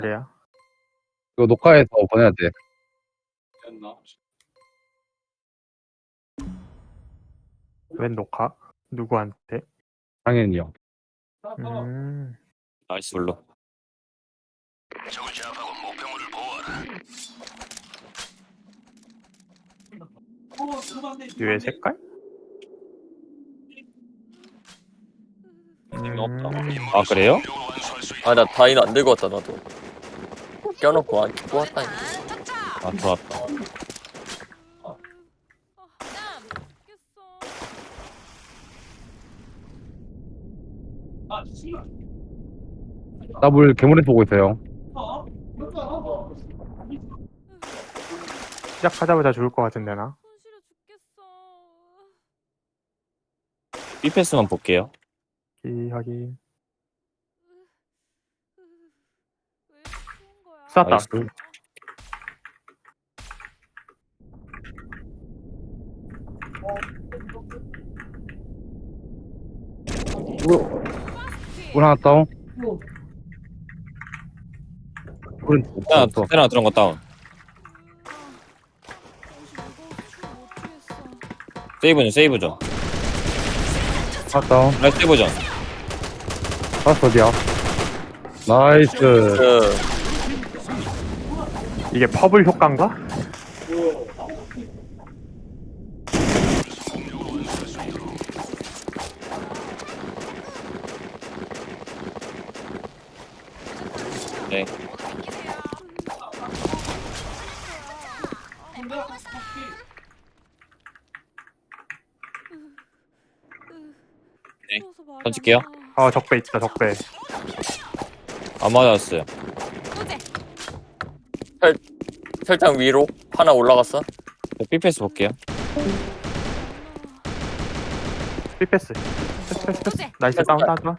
그래요? 이거 녹화해서 보내야 돼. 웬 녹화? 누구한테? 당연히 형. 음, 나이스 블루 유의 색깔? 없다. 음, 아 그래요? 아 나 다인 안 들고 왔다 나도 껴놓고 안 끼고 왔다니 아 들어왔다 나물 괴물에서 보고 있어요. 시작하자마자 죽을 것 같은데 나? B 패스만 볼게요 이 하긴 왜 추운 거야? 쐈다 나이스. 물 하나 다운. 물은 하나 없어. 하나 들어간 거 다운 세이브전 세이브전 하나 다운. 나이스 세이브전 파스 어디야? 나이스. 그 이게 퍼블 효과인가? 네 네, 던질게요. 어 적배 있다 적배 안 맞았어요 설탕 위로 하나 올라갔어? 저 패스 볼게요. 삐패스. 패스 패스. 패스 나이스 다운 다운 다운.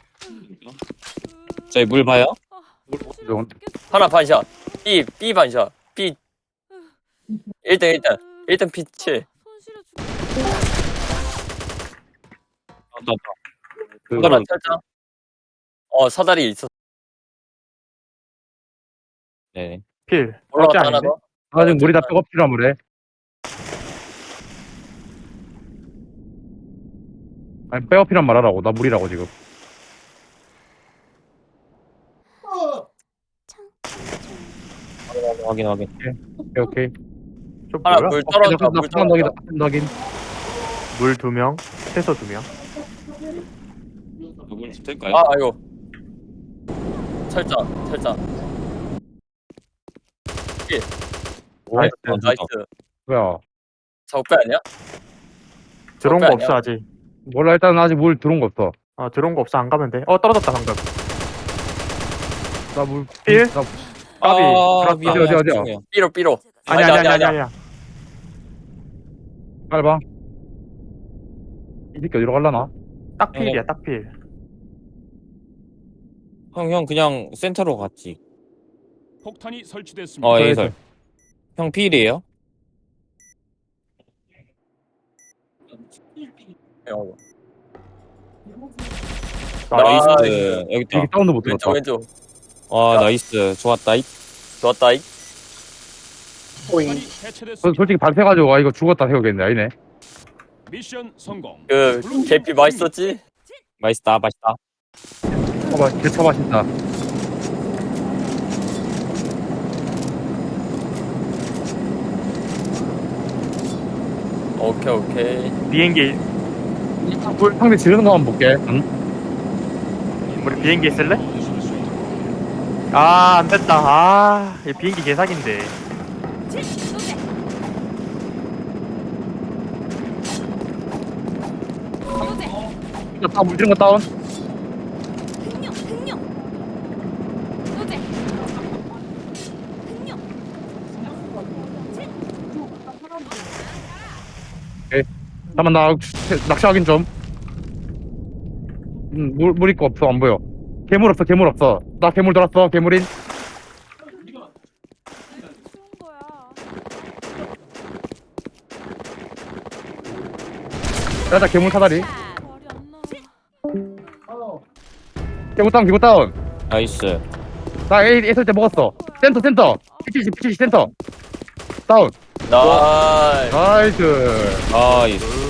저희 물 봐요? 이건 하나 반샷. B B 반샷. B. 1등 1등. 1등 P7 손실어 죽겠어. 그 설탕. 어 사다리 있어 네 필 올라갔다 하나 아닌데? 더 아직 물이 다 백업 필요한 물에. 아니 백업 필요한 말하라고. 나 물이라고 지금. 확인 확인 오케이 오케이. 저 하나? 물 떨어졌다 물. 떨어졌다 나쁜 덕인. 물두명 채소 두명 물 붙을까요? 아 아이고 설탕 설 탕 나이스 아, 나이스 뭐야? 적배 아니야? 들어온 거 없어? 아직 몰라 일단 아직 물 들어온 거 없어. 어 들어온 거 없어 안 가면 돼 어 떨어졌다 방금 나 물. 필? 나 까비 아, 들었다 미안, 어디, 어디야? 죄송해요. B로 B로 아니 아니 아니 아니 아니야 빨봐. 이 새끼 어디로 갈라나? 딱 필이야 딱 필 형, 형 그냥 센터로 갔지. 폭탄이 설치됐습니다. 어, 예설. 형 필이에요? 어, 나이스 나이스. 여기 있다. 이게 다운도 못 왼쪽 들었다. 왼쪽 와, 나이스. 좋았다. 이. 좋았다 이 폭탄이 해체됐습니다. 솔직히 발표가지고 아 이거 죽었다 생각했네 아니네. 미션 성공. 그 계피 맛있었지? 맛있다, 맛있다. 봐봐 개차 맛있다. 오케이 오케이 비행기 물 상대 지르는 거 한번 볼게. 응? 우리 비행기 쓸래? 아 안 됐다 아 이 비행기 개사기인데 다 물 지른 거 다운. 흥룡 흥룡. 소재. 흥룡. 잠깐만 나 낚시 확인 좀. 음, 물, 물 있고 없어 안 보여. 괴물 없어 괴물 없어. 나 괴물 들었어 괴물인. 거야? 야나 괴물 사다리. 말이 안 나와. 괴물 다운 괴물 다운. 나이스. 나 A, A 설때 먹었어. 센터, 센터. 피치시, 피치시 센터. 다운. 나이. 나이스. 나이스.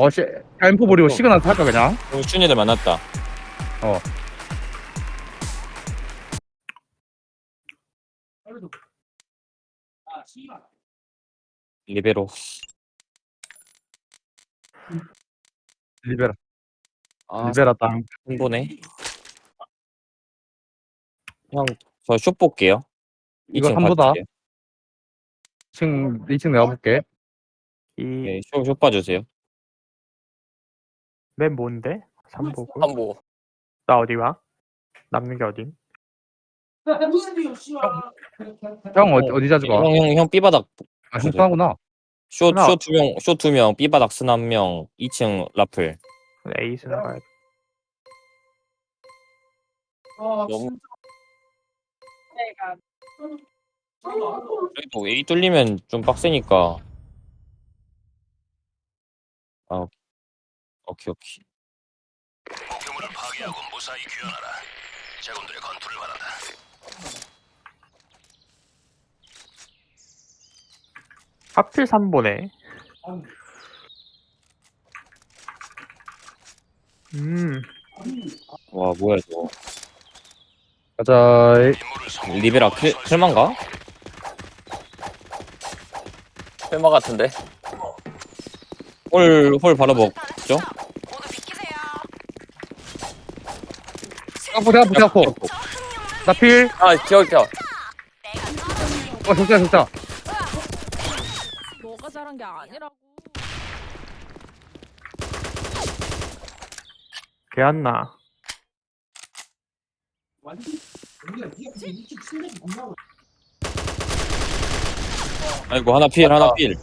소재. 어, 씨. M4 버리고 시그널 할까, 그냥? 어, 춘이들 만났다. 어. 리베로. 리베라. 아, 리베라 땅. 한 번에. 형, 저슛 볼게요. 이거 2층 한보다. 봐주세요. 2층, 2층 내가 볼게. 이, 네, 슛, 슛 봐주세요. 맨 뭔데? 3보고. 한보. 나 어디 와? 남는 게 어딘? 형, 어디, 어디 자주 가? 형, 형, 형, 삐바닥. 아, 슛, 하나. 슛두 명, 슛두 명, 삐바닥 스한 명, 2층 라플. 에이스 나가야 돼. 너무 그래도 A 뚫리면 좀 빡세니까. 아, 오케이, 오케이. 하필 3보네. 음, 와, 뭐야, 이거. 가자. 리베라 클, 클만가? 설마 같은데. 홀, 홀 바로 먹죠? 대학포, 대학포, 대학포. 나 필. 아 기억이야. 어, 적자, 적자. 너가 잘한 게 아니라고. 개안나. 아이고, 하나 필, 하나 필.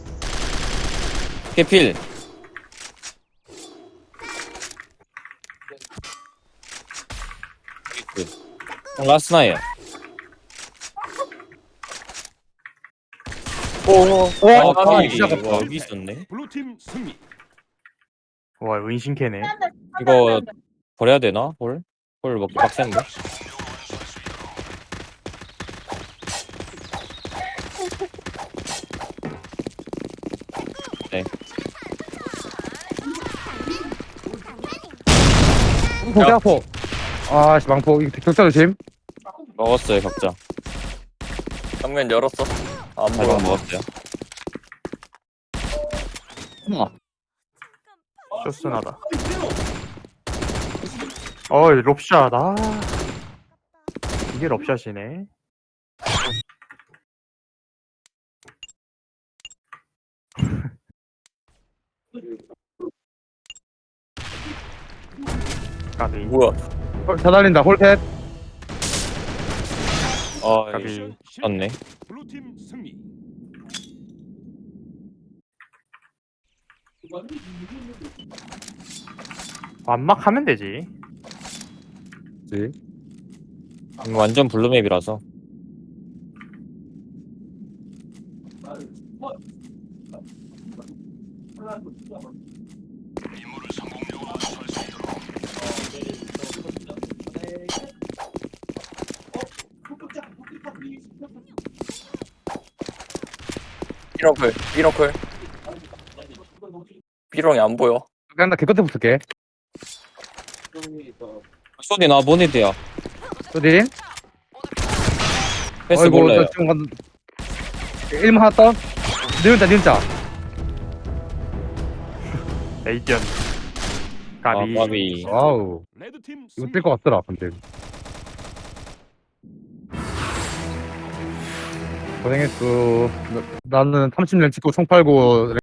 필, 필. 나이스. 형, 라스나예요. 오. 와, 아, 아. 진짜 아깝다. 와, 여기 있었네. 블루팀 승리. 와, 은신캐네. 이거 버려야 되나? 홀? 홀 먹기 빡센데? 망포, 대학포. 아, 씨, 망포. 이거 적자 조심. 먹었어요, 각자. 정면 열었어. 안 보여. 발방 먹었어요. 쇼스나다. 어이, 롭샷. 아. 이게 롭샷이네. 까비. 뭐야? 홀, 다 달린다. 홀셋. 어, 까비. 실패. 졌네. 블루팀 승리. 완막하면 되지. 네. 완전 블루맵이라서. 삐렁클. 삐렁클. 삐렁이 안 보여. 그냥 나 개끝에 붙을게. 쇼디 나 보네드야. 소딘. 패스 몰라요. 지금 간... 1만 하나 떠. 니은자, 니은자. 에이전. 아, 까비. 까비. 와우. 이거. 뜰 것 같더라, 근데. 고생했어. 나- 나는 30년 찍고 총 팔고